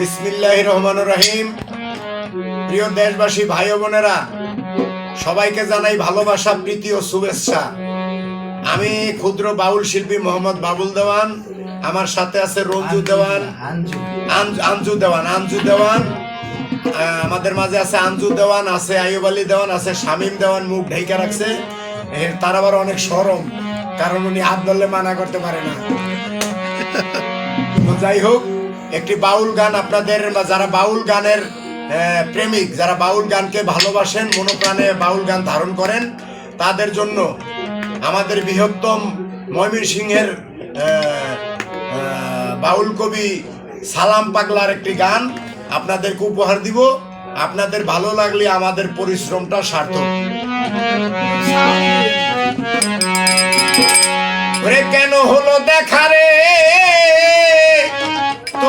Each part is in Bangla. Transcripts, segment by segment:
বিসমিল্লাহ রহমান রহিম। প্রিয় দেশবাসী ভাই বোনেরা সবাইকে জানাই ভালোবাসা প্রীতি ও শুভেচ্ছা। আমি ক্ষুদ্র বাউল শিল্পী মোহাম্মদ বাবুল দেওয়ান আমার সাথে আছে রঞ্জু দেওয়ান। আঞ্জু। দেওয়ান আঞ্জু দেওয়ান। আমাদের মাঝে আছে আঞ্জু দেওয়ান আছে আইয়ুব আলী দেওয়ান আছে শামীম দেওয়ান মুখ ঢেকে রাখছে। তার আবার অনেক সরম কারণ উনি হাত ধরলে মানা করতে পারে না। যাই হোক একটি বাউল গান আপনাদের বা যারা বাউল গানের প্রেমিক, যারা বাউল গানকে ভালোবাসেন, মনোপ্রাণে বাউল গান ধারণ করেন, তাদের জন্য আমাদের বৃহত্তম ময়মীর সিংহের বাউল কবি সালাম পাগলার একটি গান আপনাদেরকে উপহার দিব। আপনাদের ভালো লাগলে আমাদের পরিশ্রমটা সার্থক। কেন হলো দেখা রে?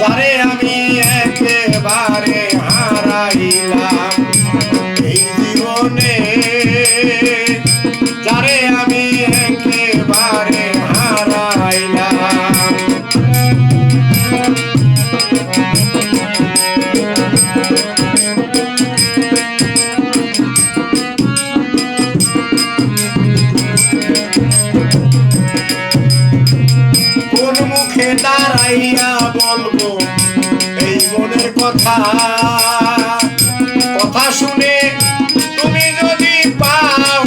যারে আমি মুখে দাঁড়াইয়া বলব, এই মনের কথা। কথা শুনে তুমি যদি পাও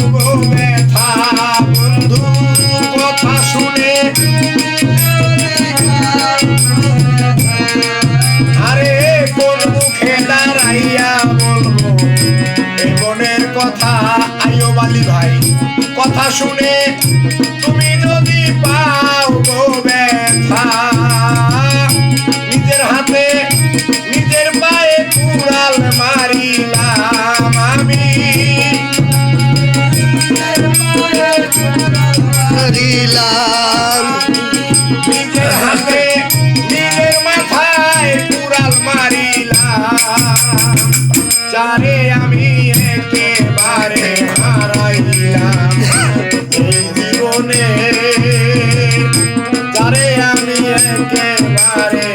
কথা বলব বালি ভাই, কথা শুনে যারে আমি একেবারে হারাইলাম। জীবনে যারে আমি একেবারে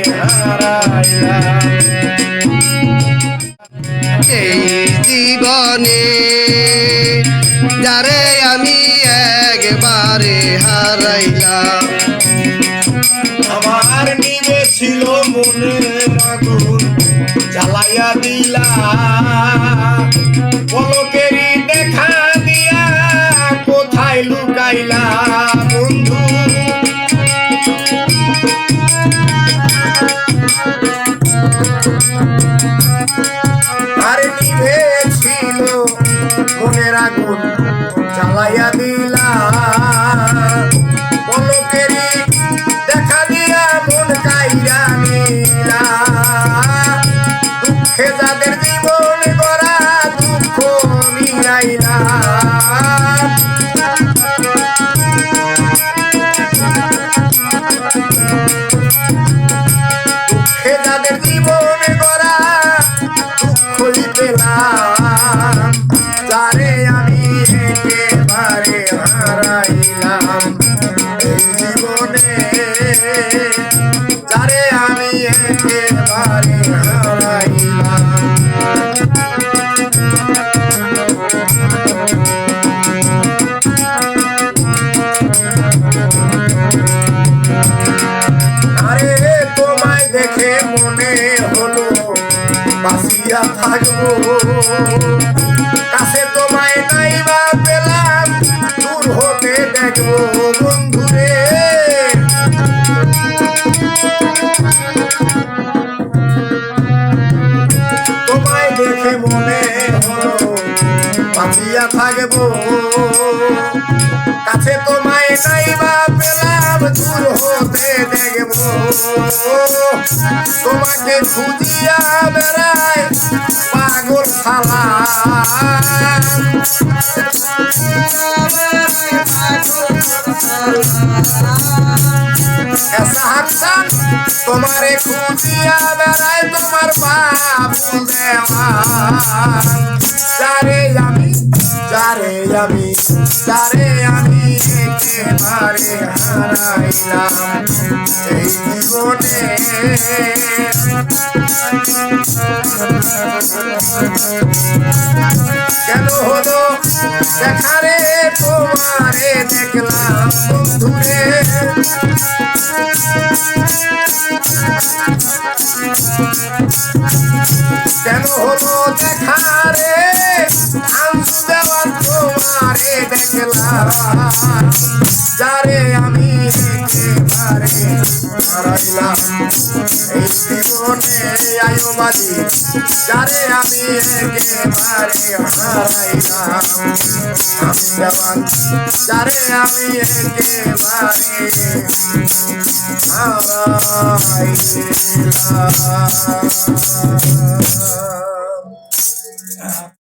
এই জীবনে যারে আমি একবারে হারাইলাম। আমার নিবে ছিল মনের আগুন, জ্বালাইয়া দিলা জ্বালাইয়া বন্ধুরে। তোমায় দেখে মনে বাঁচিয়া থাকব। কাছে তোমায় নাই বা পেলাম, দূর হতে দেখব। তোমাকে খুঁজিয়া বেড়ায় পাগল খালা খুঁজিয়া বেড়ায় তোমার দেওয়ান যারে আমি যারে আমি যারে আমি একেবারে হারাইলাম এই জীবনে। কেন হলো? দেখারে তোমারে দেখলাম বন্ধুরে। যারে আমি একেবারে হারাইলাম, এই জীবনে আয়ো মালি যারে আমি একেবারে হারাইলাম, আমি দেওয়ান যারে আমি একেবারে হারাইলাম।